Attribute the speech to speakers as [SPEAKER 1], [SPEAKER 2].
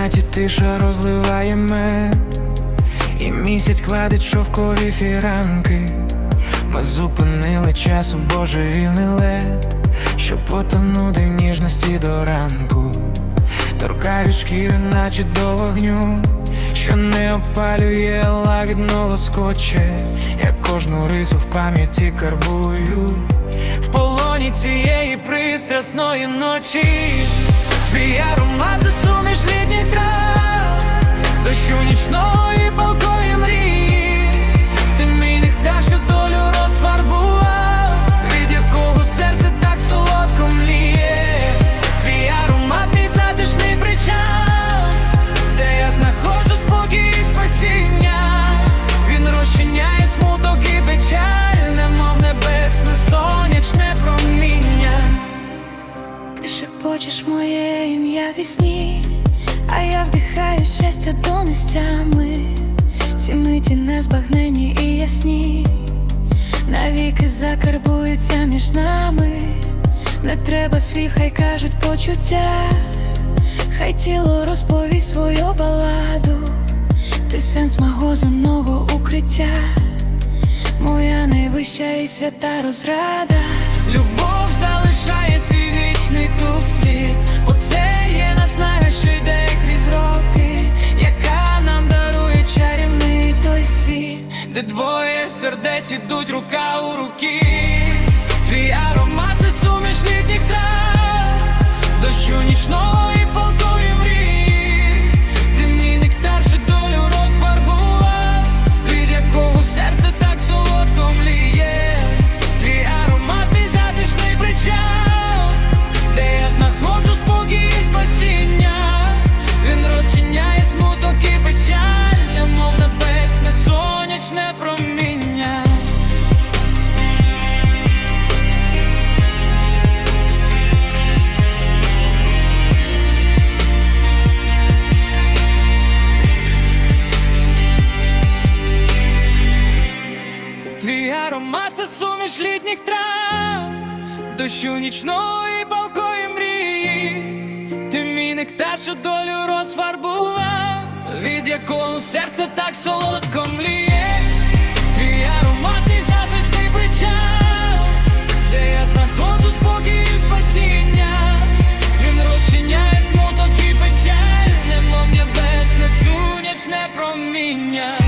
[SPEAKER 1] кімнаті тиша розливає мед. І місяць кладить шовкові фіранки. Ми зупинили час у божевільний лед Щоб потонути в ніжності до ранку. Торкаю шкіри, наче до вогню Що не опалює, лагідно лоскоче Я кожну рису в пам'яті карбую. В полоні цієї пристрасної ночі. Твій Дощу нічного і палкої мрії. Ти мій нектар, що долю розфарбував. Від якого серце так солодко мліє. Твій аромат, мій затишний причал Де я знаходжу спокій і спасіння. Він розчиняє смуток і печаль Немов небесне сонячне проміння.
[SPEAKER 2] Ти шепочеш моє ім'я вісні, щастя до нестями. Ці миті незбагнені і ясні, навіки закарбуються між нами. Не треба слів, хай кажуть почуття, хай тіло розповість свою баладу. Ти сенс мого земного укриття, моя найвища і свята розрада.
[SPEAKER 1] Любов залишає де двоє сердець ідуть рука у руки. Твій аромат це суміш літніх трав, дощу нічного це суміш літніх трав, дощу нічної палкої мрії, ти мій нектар, що долю розфарбував, від якого серце так солодко мліє, твій ароматний затишний причал, де я знаходжу спокій спасіння, він розчиняє смуток і печаль, немов небесне, сонячне проміння.